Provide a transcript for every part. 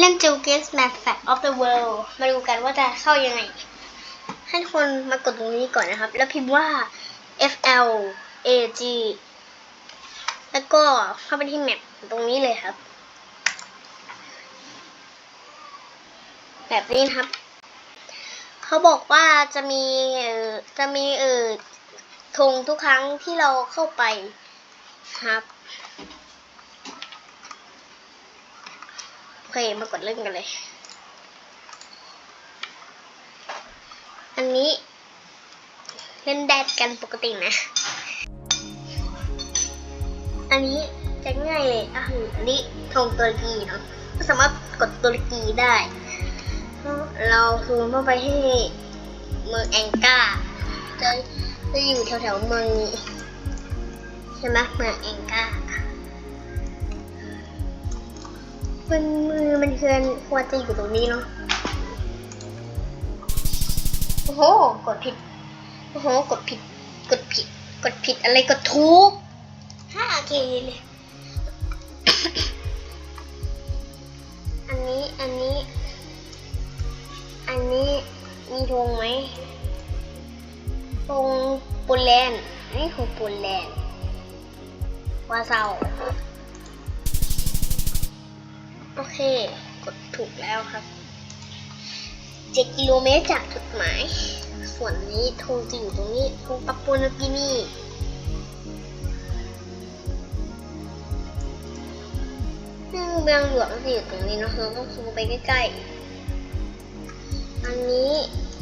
เล่น j u g e s Map Fact of the World มาดูกันว่าจะเข้ายังไง ให้ทุกคนมากดตรงนี้ก่อนนะครับ แล้วพิมพ์ว่า F L A G แล้วก็เข้าไปที่แมปตรงนี้เลยครับ แบบนี้นครับ เขาบอกว่าจะมีจะมีเออธงทุกครั้งที่เราเข้าไปครับ โอ เคมากดเล่นกันเลย อันนี้เล่นแดดกันปกตินะ อันนี้จะง่ายเลยอะอันนี้ธงตุรกีเนาะก็สามารถกดตุรกีได้ เราซูมเข้าไปที่เมืองแองกาจะจะอยู่แถวๆเมืองนี้ใช่ไหมเมืองแองกา มันมือมันเคือนควรจะอยู่ตรงนี้เนาะ โอ้โห กดผิด โอ้โห กดผิด กดผิด กดผิดอะไรกดถูกห้าเคเลย อันนี้ อันนี้ อันนี้ มีธงไหมธงโปแลนด์อันนี้ของโปแลนด์วาเซา โอเค กดถูกแล้วครับเจ็ดกิโลเมตรจากจุดหมาย ส่วนนี้ธงจะอยู่ตรงนี้ธงปัปปัวนิวกินี่เมืองหลวงจะอยู่ตรงนี้เนะเราต้องซูมไปใกล้ๆ อันนี้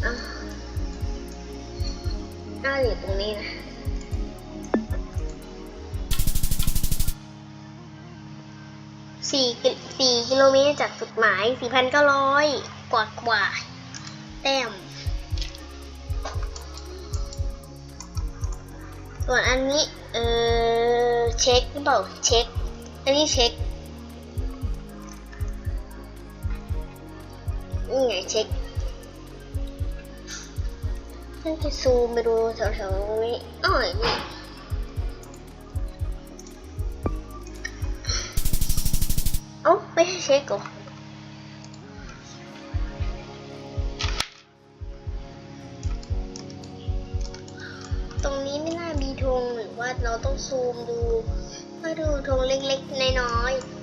อะน่าอยู่ตรงนี้นะ สี่กิสี่กิโลเมตรจากจุดหมายสี่พันเก้าร้อยกว่ากว่าแต้ม ส่วนอันนี้ เออเช็คหรือเปล่าเช็ค อันนี้เช็คนี่ไงเช็คฉันจะซูมไปดูแถวๆตรงนี้อ้อยนี่ อ้าไม่ใช่เช็คเหรอตรงนี้ไม่น่ามีธงหรือว่าเราต้องซูมดู ถ้าดูธงเล็กๆ น้อยๆ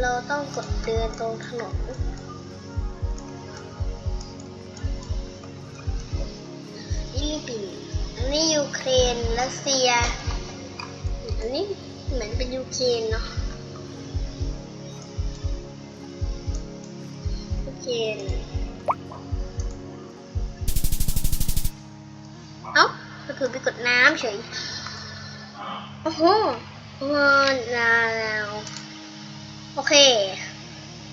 เราต้องกดเดินตรงถนนฟิลิปปินอันนี้ยูเครนรัสเซีย อันนี้เหมือนเป็นยูเครนเนาะยูเครนเอ้าก็คือไปกดน้ำเฉย โอ้โหเออแล้ว โอเค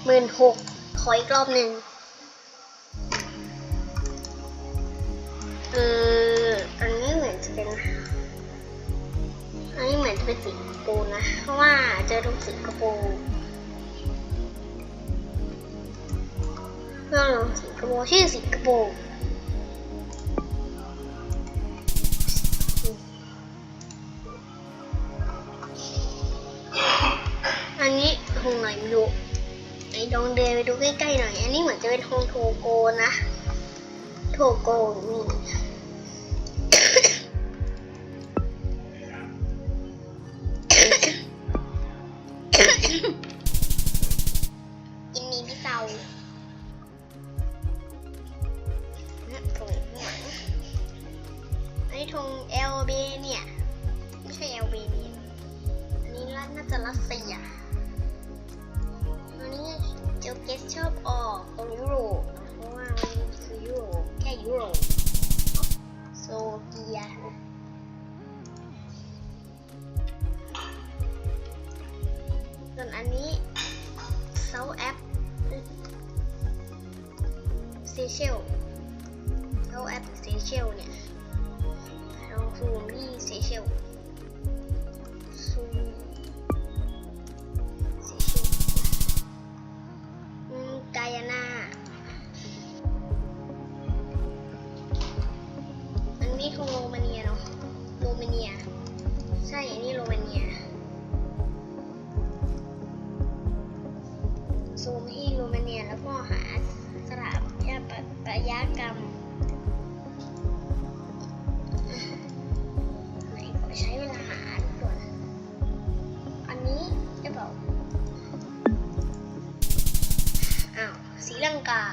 หมื่นหกขออีกรอบหนึ่งเอออันนี้เหมือนจะเป็น อันนี้เหมือนจะเป็นสิงคโปร์นะ เพราะว่าเจอตรงสิงคโปร์เรื่องของสิงคโปร์ชื่อสิงคโป ลองเดินไปดูใกล้ๆหน่อย อันนี้เหมือนจะเป็นทงโทโกนะโทโกนี่กินนีพี่เซานะทงข้างหลังอันนี้ทงเอลเบเนี่ย ไม่ใช่เอลเบเนี่ยอันนี้รัน่าจะรัสเซียอั นี้เจลเกสชอบออกตรงยุโรปเพราะว่ามันคือยุโรปแค่ยุโรปโซเกียส่วนอันนี้เซาแอปเซเชลเซาแอปเซเชลเนี่ยเราซูมที่เซเชล นี้ธงโรมาเนียเนาะ โรมาเนีย ใช่ อันนี้โรมาเนีย ซูมที่โรมาเนียแล้วก็หาสถาปัตยกรรม ไหนขอใช้เวลาหาด่วนอันนี้จะบอก อ้าวสีลังกา